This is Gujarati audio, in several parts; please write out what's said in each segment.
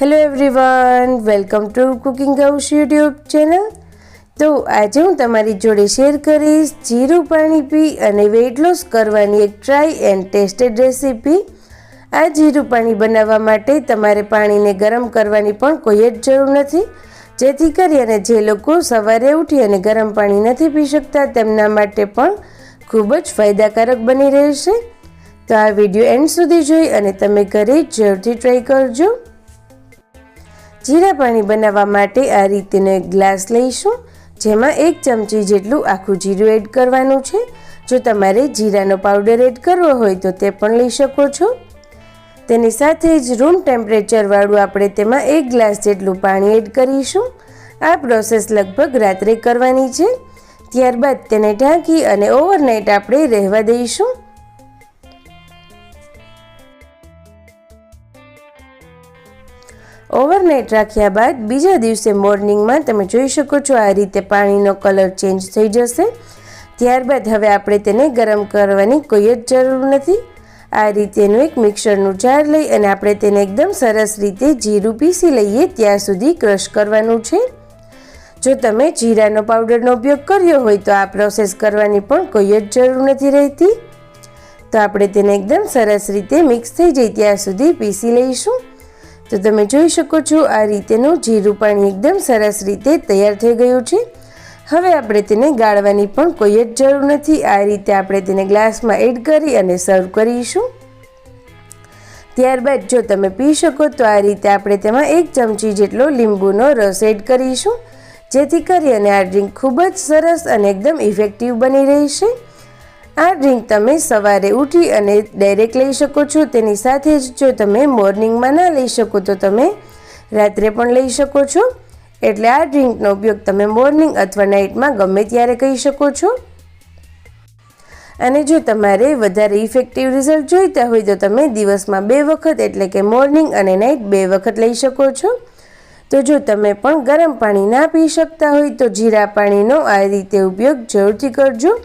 Hello everyone welcome to cooking house YouTube channel તો આજે હું તમારી જોડે શેર કરીશ જીરું પાણી પી અને વેઇટ લોસ કરવાની એક ટ્રાય એન્ડ ટેસ્ટેડ રેસીપી આ જીરું પાણી બનાવવા માટે તમારે પાણીને ગરમ કરવાની પણ કોઈ જ જરૂર નથી. જેથી કરી અને જે લોકો સવારે ઉઠી અને ગરમ પાણી નથી પી શકતા તેમના માટે પણ ખૂબ જ ફાયદાકારક બની રહેશે. તો આ વીડિયો એન્ડ સુધી જોઈ અને તમે ઘરે જરૂરથી ટ્રાય કરજો. જીરા પાણી બનાવવા માટે આ રીતેનો એક ગ્લાસ લઈશું, જેમાં એક ચમચી જેટલું આખું જીરું એડ કરવાનું છે. જો તમારે જીરાનો પાવડર એડ કરવો હોય તો તે પણ લઈ શકો છો. તેની સાથે જ રૂમ ટેમ્પરેચરવાળું આપણે તેમાં એક ગ્લાસ જેટલું પાણી એડ કરીશું. આ પ્રોસેસ લગભગ રાત્રે કરવાની છે. ત્યારબાદ તેને ઢાંકી અને ઓવરનાઇટ આપણે રહેવા દઈશું. ઓવરનાઇટ રાખ્યા બાદ બીજા દિવસે મોર્નિંગમાં તમે જોઈ શકો છો આ રીતે પાણીનો કલર ચેન્જ થઈ જશે. ત્યારબાદ હવે આપણે તેને ગરમ કરવાની કોઈ જ જરૂર નથી. આ રીતેનું એક મિક્સરનું જાર લઈ અને આપણે તેને એકદમ સરસ રીતે જીરું પીસી લઈએ ત્યાં સુધી ક્રશ કરવાનું છે. જો તમે જીરાનો પાવડરનો ઉપયોગ કર્યો હોય તો આ પ્રોસેસ કરવાની પણ કોઈ જ જરૂર નથી રહેતી. તો આપણે તેને એકદમ સરસ રીતે મિક્સ થઈ જાય ત્યાં સુધી પીસી લઈશું. તો તમે જોઈ શકો છો, આ રીતેનું જીરું પાણી એકદમ સરસ રીતે તૈયાર થઈ ગયું છે. હવે આપણે તેને ગાળવાની પણ કોઈ જ જરૂર નથી. આ રીતે આપણે તેને ગ્લાસમાં એડ કરી અને સર્વ કરીશું. ત્યારબાદ જો તમે પી શકો તો આ રીતે આપણે તેમાં એક ચમચી જેટલો લીંબુનો રસ એડ કરીશું. જેથી કરી અને આ ડ્રિંક ખૂબ જ સરસ અને એકદમ ઇફેક્ટિવ બની રહેશે. આ ડ્રિંક તમે સવારે ઉઠી અને ડાયરેક્ટ લઈ શકો છો. તેની સાથે જ જો તમે મોર્નિંગમાં ના લઈ શકો તો તમે રાત્રે પણ લઈ શકો છો. એટલે આ ડ્રિંકનો ઉપયોગ તમે મોર્નિંગ અથવા નાઇટમાં ગમે ત્યારે કહી શકો છો. અને જો તમારે વધારે ઇફેક્ટિવ રિઝલ્ટ જોઈતા હોય તો તમે દિવસમાં બે વખત એટલે કે મોર્નિંગ અને નાઇટ બે વખત લઈ શકો છો. તો જો તમે પણ ગરમ પાણી ના પી શકતા હોય તો જીરા પાણીનો આ રીતે ઉપયોગ જરૂરથી કરજો.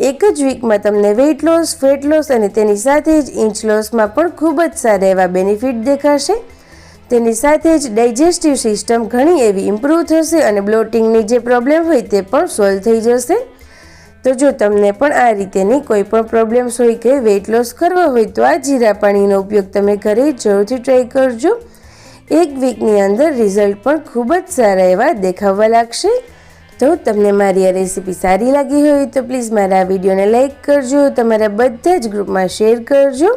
એક જ વીકમાં તમને વેઇટ લોસ ફેટ લોસ અને તેની સાથે જ ઇંચ લોસમાં પણ ખૂબ જ સારા એવા બેનિફિટ દેખાશે. તેની સાથે જ ડાયજેસ્ટિવ સિસ્ટમ ઘણી એવી ઇમ્પ્રૂવ થશે અને બ્લોટિંગની જે પ્રોબ્લેમ હોય તે પણ સોલ્વ થઈ જશે. તો જો તમને પણ આ રીતેની કોઈ પણ પ્રોબ્લેમ્સ હોય કે વેઇટ લોસ કરવો હોય તો આ જીરા પાણીનો ઉપયોગ તમે ઘરે જરૂરથી ટ્રાય કરજો. એક વીકની અંદર રિઝલ્ટ પણ ખૂબ જ સારા એવા દેખાવા લાગશે. તો તમને મારી આ રેસીપી સારી લાગી હોય તો પ્લીઝ મારા વિડીયોને લાઇક કરજો, તમારા બધા જ ગ્રુપમાં શેર કરજો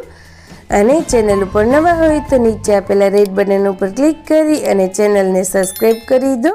અને ચેનલ ઉપર નવા હોય તો નીચે આપેલા રેડ બટન ઉપર ક્લિક કરી અને ચેનલને સબસ્ક્રાઈબ કરી દો.